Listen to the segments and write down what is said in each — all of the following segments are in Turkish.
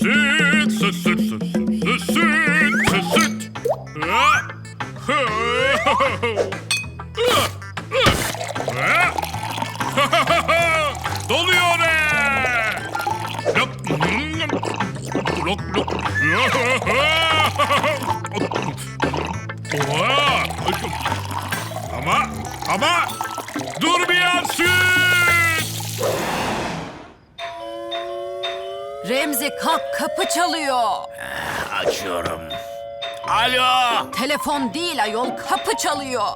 Süt, süt, süt, süt, süt, süt, süt, süt. Doluyor Ama, ama Remzi kalk kapı çalıyor. Açıyorum. Alo. Telefon değil ayol kapı çalıyor.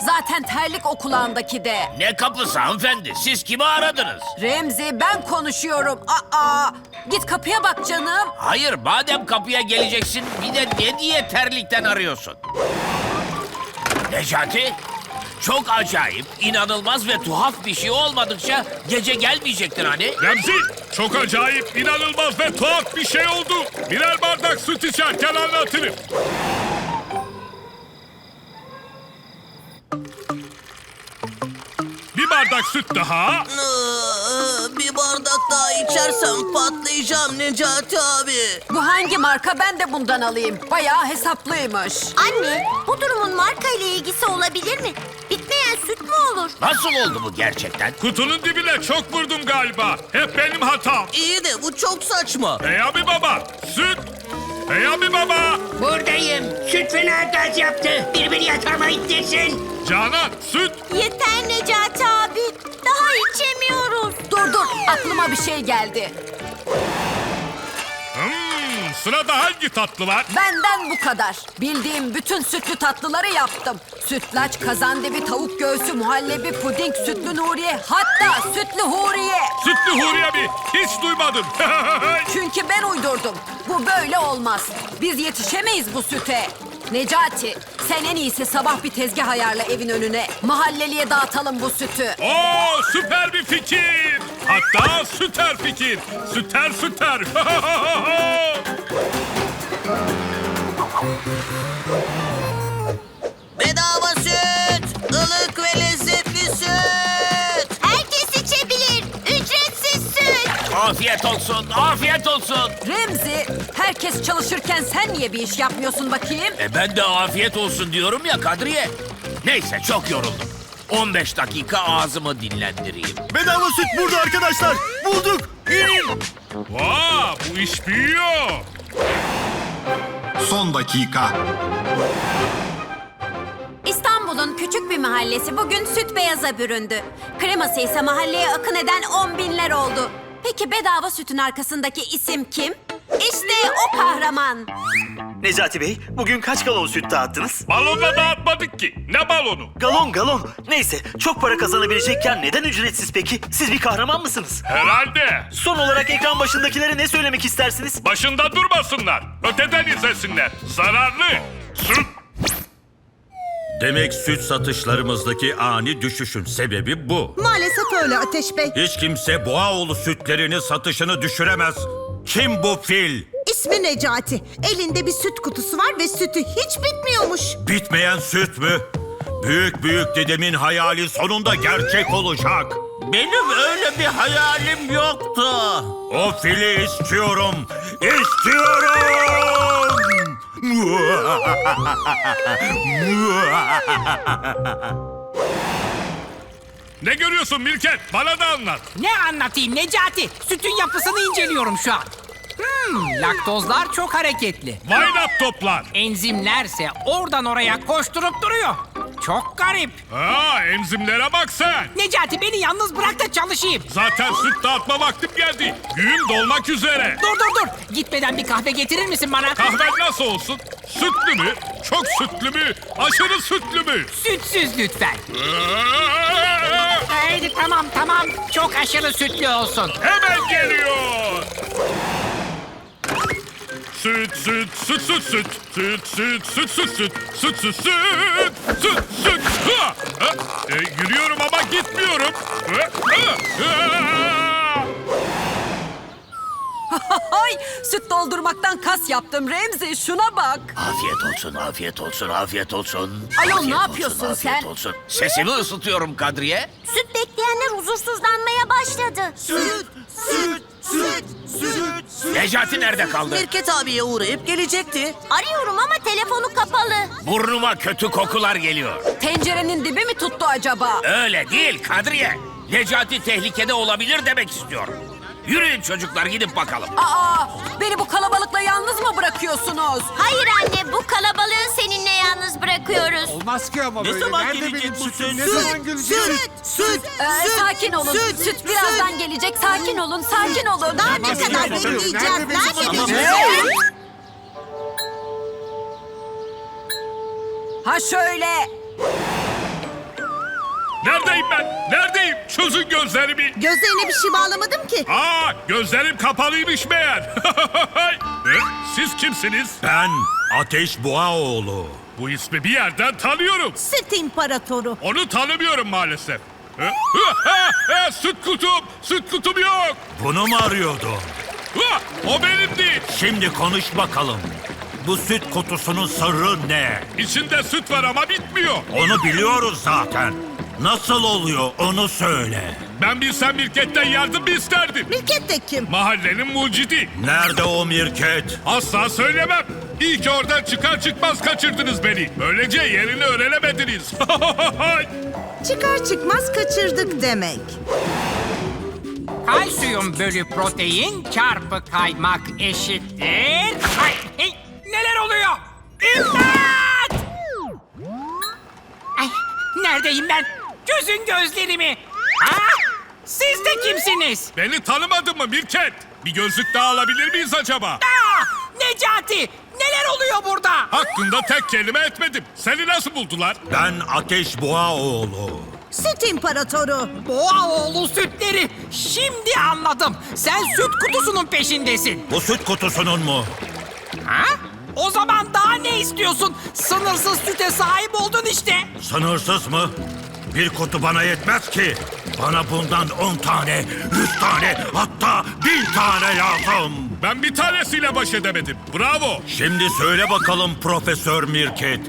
Zaten terlik o kulağındaki de. Ne kapısı hanımefendi? Siz kimi aradınız? Remzi ben konuşuyorum. Aa, git kapıya bak canım. Hayır madem kapıya geleceksin bir de ne diye terlikten arıyorsun? Necati? Çok acayip, inanılmaz ve tuhaf bir şey olmadıkça gece gelmeyecektin hani? Remzi çok acayip, inanılmaz ve tuhaf bir şey oldu. Birer bardak süt içerken anlatırım. Bir bardak süt daha. Iı, Bir bardak daha içersem patlayacağım Necati abi. Bu hangi marka ben de bundan alayım. Bayağı hesaplıymış. Anne, bu durumun marka ile ilgisi olabilir mi? Olur? Nasıl oldu bu gerçekten? Kutunun dibine çok vurdum galiba. Hep benim hatam. İyi de bu çok saçma. Hey abi baba, süt. Hey abi baba. Buradayım. Süt fena gaz yaptı. Birbirini yatağıma ittirsin. Canan, süt. Yeter Necati abi. Daha içemiyoruz. Dur dur aklıma bir şey geldi. Hmm, sırada hangi tatlı var? Benden bu kadar. Bildiğim bütün sütlü tatlıları yaptım. Sütlaç, kazandibi, tavuk göğsü, muhallebi, puding, sütlü Nuriye, hatta sütlü Huriye. Sütlü Huriye mi? Hiç duymadım. Çünkü ben uydurdum. Bu böyle olmaz. Biz yetişemeyiz bu süte. Necati, sen en iyisi sabah bir tezgah ayarla evin önüne. Mahalleliye dağıtalım bu sütü. Oo, süper bir fikir. Hatta süter fikir. Süter süter. Bedava süt. ılık ve lezzetli süt. Herkes içebilir. Ücretsiz süt. Afiyet olsun, afiyet olsun. Remzi, herkes çalışırken sen niye bir iş yapmıyorsun bakayım? E ben de afiyet olsun diyorum ya Kadriye. Neyse çok yoruldum. 15 dakika ağzımı dinlendireyim. Bedava süt burada arkadaşlar. Bulduk. İnin. Vaa, bu iş büyüyor. Son dakika. İstanbul'un küçük bir mahallesi bugün süt beyaza büründü. Kreması ise mahalleye akın eden on binler oldu. Peki bedava sütün arkasındaki isim kim? İşte o kahraman. Necati Bey, bugün kaç galon süt dağıttınız? Balonla dağıtmadık ki. Ne balonu? Galon galon. Neyse, çok para kazanabilecekken neden ücretsiz peki? Siz bir kahraman mısınız? Herhalde. Son olarak ekran başındakilere ne söylemek istersiniz? Başında durmasınlar. Öteden izlesinler. Zararlı. Süt. Demek süt satışlarımızdaki ani düşüşün sebebi bu. Maalesef öyle Ateş Bey. Hiç kimse Boğaoğlu sütlerini satışını düşüremez. Kim bu fil? İsmi Necati. Elinde bir süt kutusu var ve sütü hiç bitmiyormuş. Bitmeyen süt mü? Büyük büyük dedemin hayali sonunda gerçek olacak. Benim öyle bir hayalim yoktu. O fili istiyorum. İstiyorum. Ne görüyorsun Mirket? Bana da anlat. Ne anlatayım Necati? Sütün yapısını inceliyorum şu an. Hmm, laktozlar çok hareketli. Vay laptoplar. Enzimlerse oradan oraya koşturup duruyor. Çok garip. Aa, enzimlere bak sen. Necati beni yalnız bırak da çalışayım. Zaten süt dağıtma vaktim geldi. Gün dolmak üzere. Dur dur dur. Gitmeden bir kahve getirir misin bana? Kahven nasıl olsun? Sütlü mü? Çok sütlü mü? Aşırı sütlü mü? Sütsüz lütfen. Aa, Haydi tamam tamam. Çok aşırı sütlü olsun. Hemen geliyor. Süt, süt, süt, süt, süt, süt, süt, süt, süt, süt, süt, süt, süt, süt, süt. Ha! E, yürüyorum ama gitmiyorum. Ay, süt doldurmaktan kas yaptım Remzi. Şuna bak. Afiyet olsun, afiyet olsun, afiyet olsun. Ayol, ne Afiyet olsun, yapıyorsun afiyet sen? Olsun. Sesimi ısıtıyorum Kadriye. Süt bekleyenler huzursuzlanmaya başladı. Süt, süt, süt, Necati nerede kaldı? Mirket abiye uğrayıp gelecekti. Arıyorum ama telefonu kapalı. Burnuma kötü kokular geliyor. Tencerenin dibi mi tuttu acaba? Öyle değil Kadriye. Necati tehlikede olabilir demek istiyorum. Yürüyün çocuklar gidip bakalım. Aa, beni bu kalabalıkla yalnız mı bırakıyorsunuz? Hayır anne bu kalabalığı seninle yalnız bırakıyoruz. Olmaz ki ama Ne böyle. zaman Nerede gelecek benim bu sütüm? süt? Ne Süt, zaman gelecek? süt, süt, Ee, süt, sakin olun. Süt, süt, birazdan süt. gelecek. Sakin olun, sakin olun. Daha ne Nasıl kadar yapalım? bekleyeceğiz? Nerede benim Nerede benim sütüm? Ha şöyle. Neredeyim ben? Neredeyim? Çözün gözlerimi. Gözlerine bir şey bağlamadım ki. Aa, gözlerim kapalıymış meğer. E, Siz kimsiniz? Ben Ateş Boğaoğlu. Bu ismi bir yerden tanıyorum. Süt imparatoru. Onu tanımıyorum maalesef. E, ha, ha, Süt kutum, süt kutum yok. Bunu mu arıyordun? O benimdi. Şimdi konuş bakalım. Bu süt kutusunun sırrı ne? İçinde süt var ama bitmiyor. Onu biliyoruz zaten. Nasıl oluyor onu söyle. Ben bilsem Mirket'ten yardım isterdim? Mirket de kim? Mahallenin mucidi. Nerede o mirket? Asla söylemem. İyi ki oradan çıkar çıkmaz kaçırdınız beni. Böylece yerini öğrenemediniz. Çıkar çıkmaz kaçırdık demek. Kalsiyum bölü protein çarpı kaymak eşittir. Ay, hey, neler oluyor? İmdat! Ay, neredeyim ben? Çözün gözlerimi. Ha? Siz de kimsiniz? beni tanımadın mı Mirket? Bir gözlük daha alabilir miyiz acaba? Aa, Necati! Neler oluyor burada? Hakkında tek kelime etmedim. Seni nasıl buldular? Ben Ateş Boğaoğlu. Süt imparatoru. Boğaoğlu sütleri. Şimdi anladım. Sen süt kutusunun peşindesin. Bu süt kutusunun mu? Ha? O zaman daha ne istiyorsun? Sınırsız süte sahip oldun işte. Sınırsız mı? Bir kutu bana yetmez ki. Bana bundan on tane, yüz tane, hatta bin tane lazım. Ben bir tanesiyle baş edemedim. Bravo. Şimdi söyle bakalım Profesör Mirket.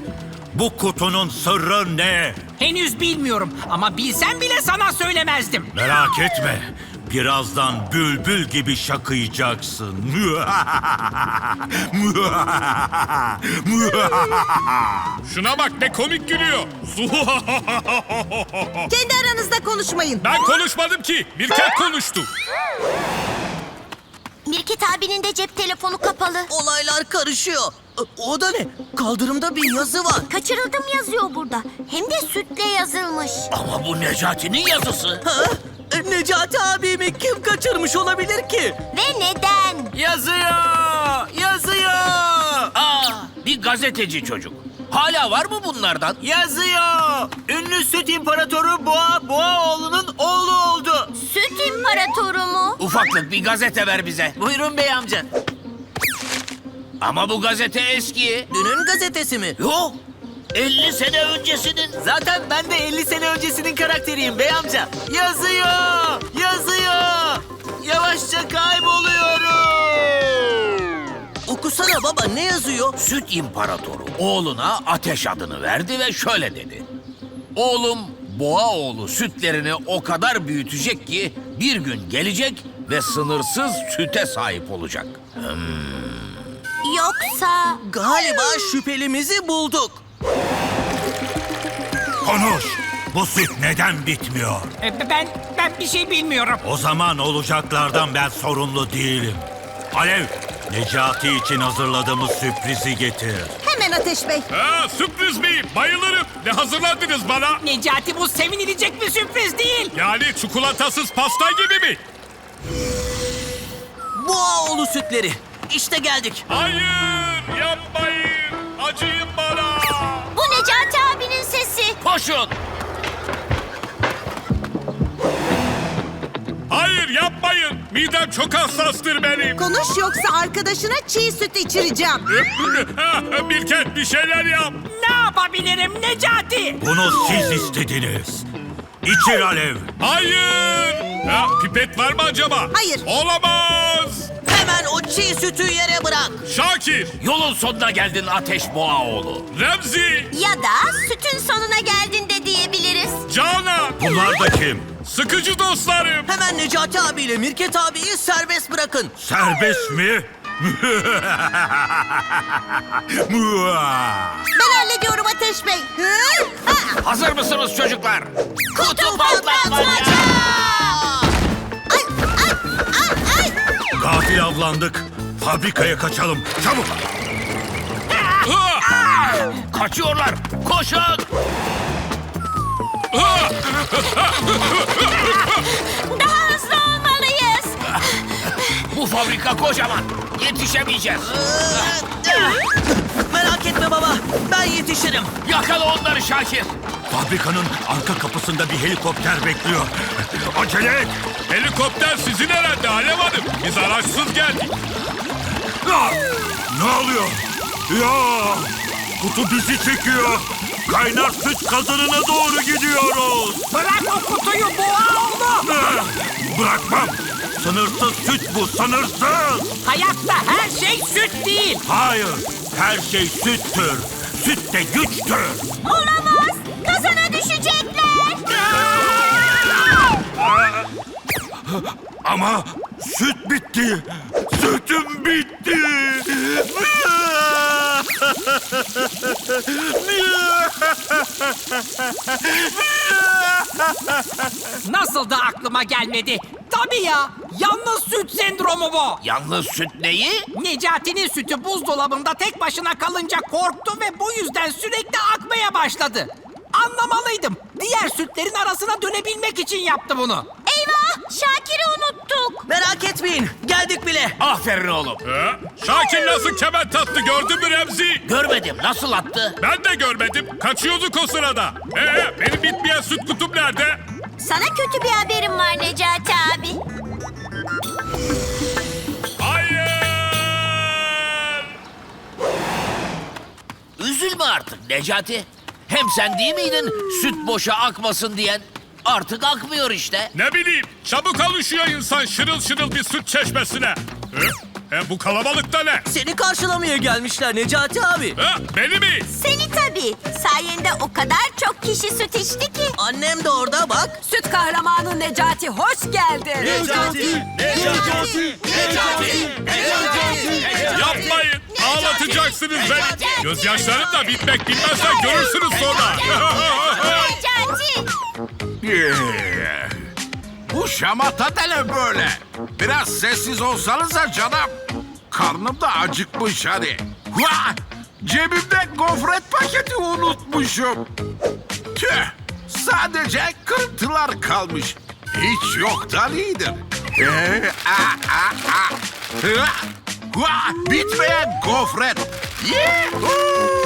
Bu kutunun sırrı ne? Henüz bilmiyorum ama bilsem bile sana söylemezdim. Merak etme. Birazdan bülbül gibi şakıyacaksın. Şuna bak ne komik gülüyor. Kendi aranızda konuşmayın. ben konuşmadım ki. Mirket konuştu. Mirket abinin de cep telefonu kapalı. Olaylar karışıyor. O da ne? Kaldırımda bir yazı var. Kaçırıldım yazıyor burada. Hem de sütle yazılmış. Ama bu Necati'nin yazısı. Ha? Necati abimi kim kaçırmış olabilir ki? Ve neden? Yazıyor! Yazıyor! Aa, bir gazeteci çocuk. Hala var mı bunlardan? Yazıyor. Ünlü süt imparatoru Boğa Boğaoğlu'nun oğlu oldu. Süt imparatoru mu? Ufaklık bir gazete ver bize. Buyurun bey amca. Ama bu gazete eski. Dünün gazetesi mi? Yok. 50 sene öncesinin. Zaten ben de 50 sene öncesinin karakteriyim bey amca. Yazıyor. Yazıyor. Yavaşça kayboluyorum. Okusana baba ne yazıyor? Süt imparatoru oğluna ateş adını verdi ve şöyle dedi. Oğlum Boğaoğlu sütlerini o kadar büyütecek ki bir gün gelecek ve sınırsız süte sahip olacak. Yoksa... Galiba şüphelimizi bulduk. Konuş. Bu süt neden bitmiyor? E, Ben ben bir şey bilmiyorum. O zaman olacaklardan ben sorumlu değilim. Alev, Necati için hazırladığımız sürprizi getir. Hemen Ateş Bey. Ha, sürpriz mi? Bayılırım. Ne hazırladınız bana? Necati bu sevinilecek bir sürpriz değil. Yani çikolatasız pasta gibi mi? Boğaoğlu sütleri. İşte geldik. Hayır, Koşun! Hayır, yapmayın. Midem çok hassastır benim. Konuş yoksa arkadaşına çiğ süt içireceğim. Mirket bir şeyler yap. Ne yapabilirim Necati? Bunu siz istediniz. İçir Alev. Hayır. Ya, pipet var mı acaba? Hayır. Olamaz. Hemen o çiğ sütü yere bırak. Şakir, Yolun sonuna geldin Ateş Boğaoğlu. Remzi, Ya da sütün sonuna geldin de diyebiliriz. Canan. Bunlar da kim? Sıkıcı dostlarım. Hemen Necati abiyle Mirket abiyi serbest bırakın. Serbest mi? Ben hallediyorum Ateş Bey. Hı? Ha! Hazır mısınız çocuklar? Kutu patlatmaca! Gafil avlandık. Fabrikaya kaçalım. Çabuk. Kaçıyorlar. Koşun. Daha hızlı olmalıyız. Bu fabrika kocaman. Yetişemeyeceğiz. Merak etme baba, ben yetişirim. Yakala onları Şakir. Fabrikanın arka kapısında bir helikopter bekliyor. Acele et. Helikopter sizin herhalde Alev Hanım. Biz araçsız geldik. Ah! Ne oluyor? Ya! Kutu bizi çekiyor. Kaynar süt kazanına doğru gidiyoruz. Bırak o kutuyu boğa oğlu. Ah! Bırakmam. Sınırsız süt bu, sınırsız. Hayatta her şey süt değil. Hayır, her şey süttür. Süt de güçtür. Olamaz. Kazana düşecekler. Ama süt bitti. Sütüm bitti. Nasıl da aklıma gelmedi. Tabii ya. Yalnız süt sendromu bu. Yalnız süt neyi? Necati'nin sütü buzdolabında tek başına kalınca korktu ve bu yüzden sürekli akmaya başladı. Anlamalıydım. Diğer sütlerin arasına dönebilmek için yaptı bunu. Eyvah. Şakir'i unuttuk. Merak etmeyin, geldik bile. Aferin oğlum. Ha? Şakir nasıl kement attı gördün mü Remzi? Görmedim. Nasıl attı? Ben de görmedim. Kaçıyorduk o sırada. Ee, benim bitmeyen süt kutum nerede? Sana kötü bir haberim var Necati abi. Hayır! Üzülme artık Necati. Hem sen değil miydin süt boşa akmasın diyen? Artık akmıyor işte. Ne bileyim, çabuk alışıyor insan şırıl şırıl bir süt çeşmesine. Ee, e, bu kalabalıkta ne? Seni karşılamaya gelmişler Necati abi. Ha, beni mi? Seni tabii. Sayende o kadar çok kişi süt içti ki. Annem de orada bak. Süt kahramanı Necati hoş geldin. Necati, Necati, Yapmayın, ağlatacaksınız beni. Necati. Gözyaşlarım da bitmek bilmezsen görürsünüz sonra. Necati. Bu şamata da ne böyle? Biraz sessiz olsanıza canım. Karnım da acıkmış hadi. Hua! Cebimde gofret paketi unutmuşum. Tüh! Sadece kırıntılar kalmış. Hiç yoktan iyidir. Ee, a, a! Bitmeyen gofret. Yuhuu!